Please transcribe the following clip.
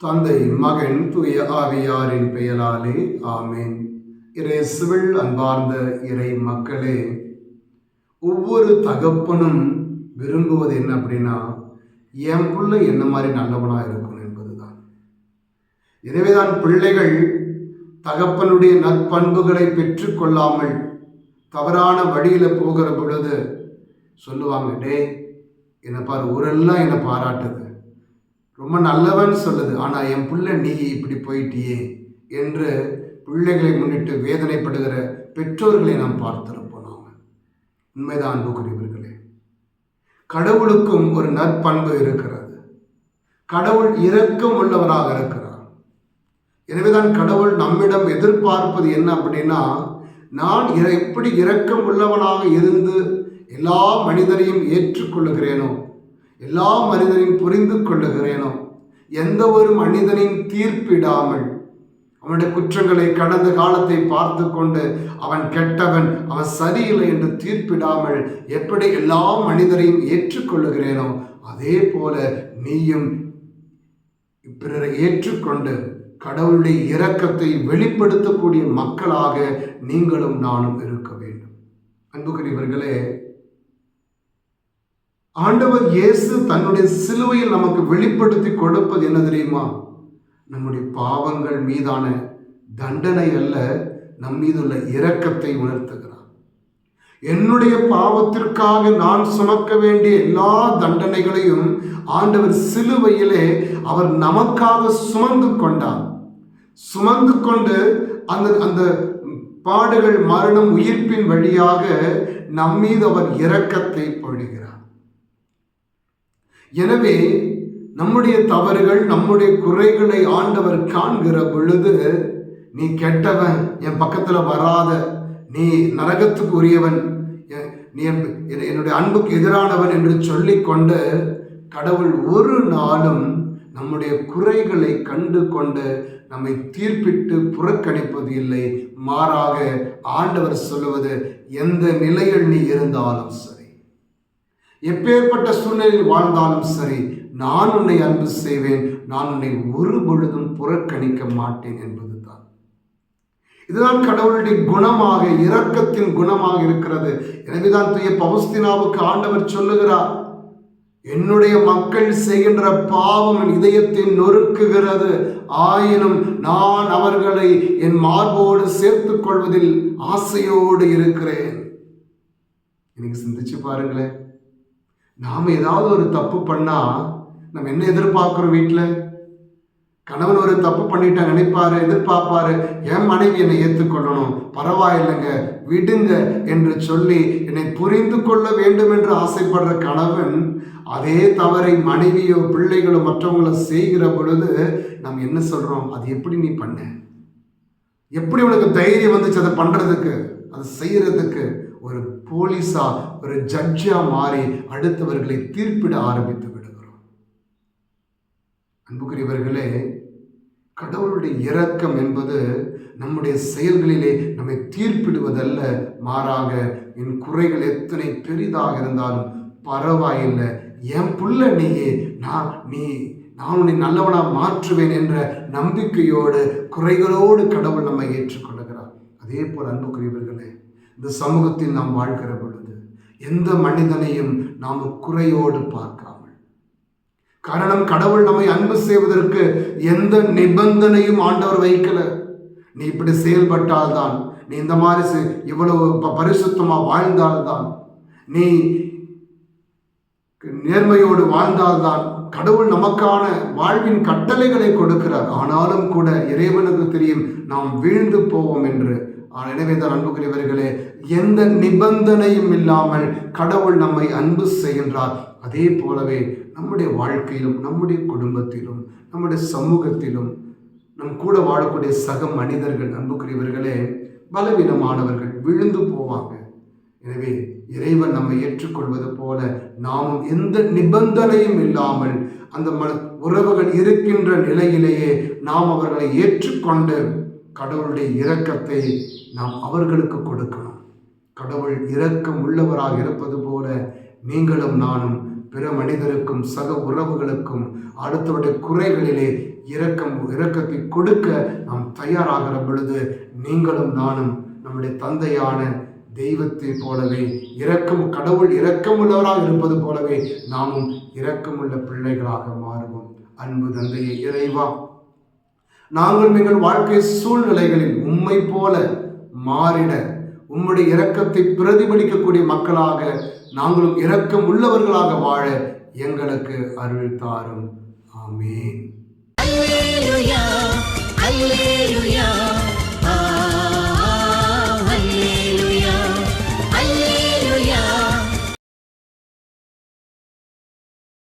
தந்தை மகன் தூய ஆவியாரின் பெயராலே ஆமென். சிவில் அன்பார்ந்த இறை மக்களே ஒவ்வொரு தகப்பனும் விரும்புவது என்ன அப்படின்னா என் பிள்ளை என்ன மாதிரி நல்லவனாக இருக்கணும்? எனவேதான் பிள்ளைகள் தகப்பனுடைய நற்பண்புகளை பெற்றுக்கொள்ளாமல் தவறான வழியில் போகிற பொழுது சொல்லுவாங்க டே என்னை பாரு ஊரெல்லாம் என்னை பாராட்டுது. ரொம்ப நல்லவன் சொல்லுது. ஆனால் என் பிள்ளை நீ இப்படி போயிட்டியே என்று பிள்ளைகளை முன்னிட்டு வேதனைப்படுகிற பெற்றோர்களை நாம் பார்த்திருப்போம் நாம். உண்மைதான் அன்புக்குரியவர்களே கடவுளுக்கும் ஒரு நற்பண்பு இருக்கிறது. கடவுள் இரக்கம் உள்ளவராக இருக்கிறார். எனவேதான் கடவுள் நம்மிடம் எதிர்பார்ப்பது என்ன அப்படின்னா நான் எப்படி இரக்கம் உள்ளவனாக இருந்து எல்லா மனிதரையும் ஏற்றுக்கொள்ளுகிறேனோ எல்லா மனிதரையும் புரிந்து கொள்ளுகிறேனோ எந்த ஒரு மனிதனையும் தீர்ப்பிடாமல் அவனுடைய குற்றங்களை கடந்த காலத்தை பார்த்து கொண்டு அவன் கெட்டவன் அவன் சரியில்லை என்று தீர்ப்பிடாமல் எப்படி எல்லா மனிதரையும் ஏற்றுக்கொள்ளுகிறேனோ அதே போல நீயும் பிறரை ஏற்றுக்கொண்டு கடவுளுடைய இரக்கத்தை வெளிப்படுத்தக்கூடிய மக்களாக நீங்களும் நானும் இருக்க வேண்டும். அன்புக்குரியவர்களே ஆண்டவர் இயேசு தன்னுடைய சிலுவையில் நமக்கு வெளிப்படுத்தி கொடுப்பது என்ன தெரியுமா? நம்முடைய பாவங்கள் மீதான தண்டனை அல்ல நம் மீதுள்ள இரக்கத்தை உணர்த்துகிறார். என்னுடைய பாவத்திற்காக நான் சுமக்க வேண்டிய எல்லா தண்டனைகளையும் ஆண்டவர் சிலுவையிலே அவர் நமக்காக சுமந்து கொண்டார். சுமந்து கொண்டு அந்த அந்த பாடுகள் மரணம் உயிர்ப்பின் வழியாக நம்மீது அவர் இரக்கத்தை பொழிகிறார் எனவே நம்முடைய தவறுகள் நம்முடைய குறைகளை ஆண்டவர் காண்கிற பொழுது நீ கெட்டவன் என் பக்கத்தில் வராத நீ நரகத்துக்கு உரியவன் நீ என்- என்னுடைய அன்புக்கு எதிரானவன் என்று சொல்லிக்கொண்டு கடவுள் ஒரு நாளும் நம்முடைய குறைகளை கண்டு கொண்டு நம்மை தீர்ப்பிட்டு புறக்கணிப்பது இல்லை. மாறாக ஆண்டவர் சொல்லுவது எந்த நிலையில் நீ இருந்தாலும் சரி எப்பேற்பட்ட சூழ்நிலையில் வாழ்ந்தாலும் சரி நான் உன்னை அன்பு செய்வேன். நான் உன்னை ஒரு பொழுதும் புறக்கணிக்க மாட்டேன் என்பதுதான் இதுதான் கடவுளுடைய குணமாக இரக்கத்தின் குணமாக இருக்கிறது. எனவேதான் துய பவுஸ்தினாவுக்கு ஆண்டவர் சொல்லுகிறார். என்னுடைய மக்கள் செய்கின்ற பாவம் என் இதயத்தை நொறுக்குகிறது. ஆயினும் நான் அவர்களை என் மார்போடு சேர்த்துக் கொள்வதில் ஆசையோடு இருக்கிறேன். இன்னைக்கு சிந்திச்சு பாருங்களேன். நாம் ஏதாவது ஒரு தப்பு பண்ணா நம்ம என்ன எதிர்பார்க்குறோம் வீட்டில் கணவன் ஒரு தப்பு பண்ணிட்டா நினைப்பாரு எதிர்பார்ப்பாரு என் மனைவி என்னை ஏற்றுக்கொள்ளணும் பரவாயில்லைங்க விடுங்க என்று சொல்லி என்னை புரிந்து கொள்ள வேண்டும் என்று ஆசைப்படுற கணவன் அதே தவறை மனைவியோ பிள்ளைகளோ மற்றவங்களோ செய்கிற பொழுது நாம் என்ன சொல்றோம்? அது எப்படி நீ பண்ண? எப்படி உனக்கு தைரியம் வந்துச்சு அதை பண்றதுக்கு? அதை செய்யறதுக்கு? ஒரு போலீஸா ஒரு ஜட்ஜா மாறி அடுத்தவர்களை தீர்ப்பிட ஆரம்பித்து விடுகிறோம். அன்புக்குரியவர்களே கடவுளுடைய இரக்கம் என்பது நம்முடைய செயல்களிலே நம்மை தீர்ப்பிடுவதல்ல. மாறாக என் குறைகள் எத்தனை பெரிதாக இருந்தாலும் பரவாயில்லை. என் புள்ள நீயே நான் நீ நான் உன்னை நல்லவனாக மாற்றுவேன் என்ற நம்பிக்கையோடு குறைகளோடு கடவுள் நம்மை ஏற்றுக்கொள்ளுகிறார் அதே போல் அன்புக்குரியவர்களே இந்த சமூகத்தில் நாம் வாழ்கிற பொழுது எந்த மனிதனையும் நாம் குறையோடு பார்க்கலாம் காரணம் கடவுள் நம்மை அன்பு செய்வதற்கு எந்த நிபந்தனையும் ஆண்டவர் வைக்கல. நீ இப்படி செயல்பட்டால்தான் நீ இந்த மாதிரி இவ்வளவு ப- வாழ்ந்தால்தான் நீ நேர்மையோடு வாழ்ந்தால்தான் கடவுள் நமக்கான வாழ்வின் கட்டளைகளை கொடுக்கிறார். ஆனாலும் கூட இறைவனுக்கு தெரியும் நாம் வீழ்ந்து போவோம் என்று. எனவே தான் அன்புக்குரியவர்களே எந்த நிபந்தனையும் இல்லாமல் கடவுள் நம்மை அன்பு செய்கின்றார். அதே போலவே நம்முடைய வாழ்க்கையிலும் நம்முடைய குடும்பத்திலும் நம்முடைய சமூகத்திலும் நம் கூட வாழக்கூடிய சக மனிதர்கள் அன்புக்குரியவர்களே பலவீனமானவர்கள் விழுந்து போவாங்க. எனவே இறைவன் நம்மை ஏற்றுக்கொள்வது போல நாமும் எந்த நிபந்தனையும் இல்லாமல் அந்த உறவுகள் இருக்கின்ற நிலையிலேயே நாம் அவர்களை ஏற்றுக்கொண்டு கடவுளுடைய இரக்கத்தை நாம் அவர்களுக்கு கொடுக்கணும். கடவுள் இரக்கம் உள்ளவராக இருப்பது போல நீங்களும் நானும் பிற மனிதருக்கும் சக உறவுகளுக்கும் அடுத்தவருடைய குறைகளிலே இரக்கம் இரக்கத்தை கொடுக்க நாம் தயாராகிற பொழுது நீங்களும் நானும் நம்முடைய தந்தையான தெய்வத்தை போலவே இரக்கம் கடவுள் இரக்கமுள்ளவராக இருப்பது போலவே நாமும் இரக்கமுள்ள பிள்ளைகளாக மாறுவோம். அன்பு தந்தையை இறைவா நாங்கள் எங்கள் வாழ்க்கை சூழ்நிலைகளில் உம்மை போல மாறிட உம்முடைய இரக்கத்தை பிரதிபலிக்கக்கூடிய மக்களாக நாங்களும் இரக்கம் உள்ளவர்களாக வாழ எங்களுக்கு அருள் தாரும். ஆமேன்.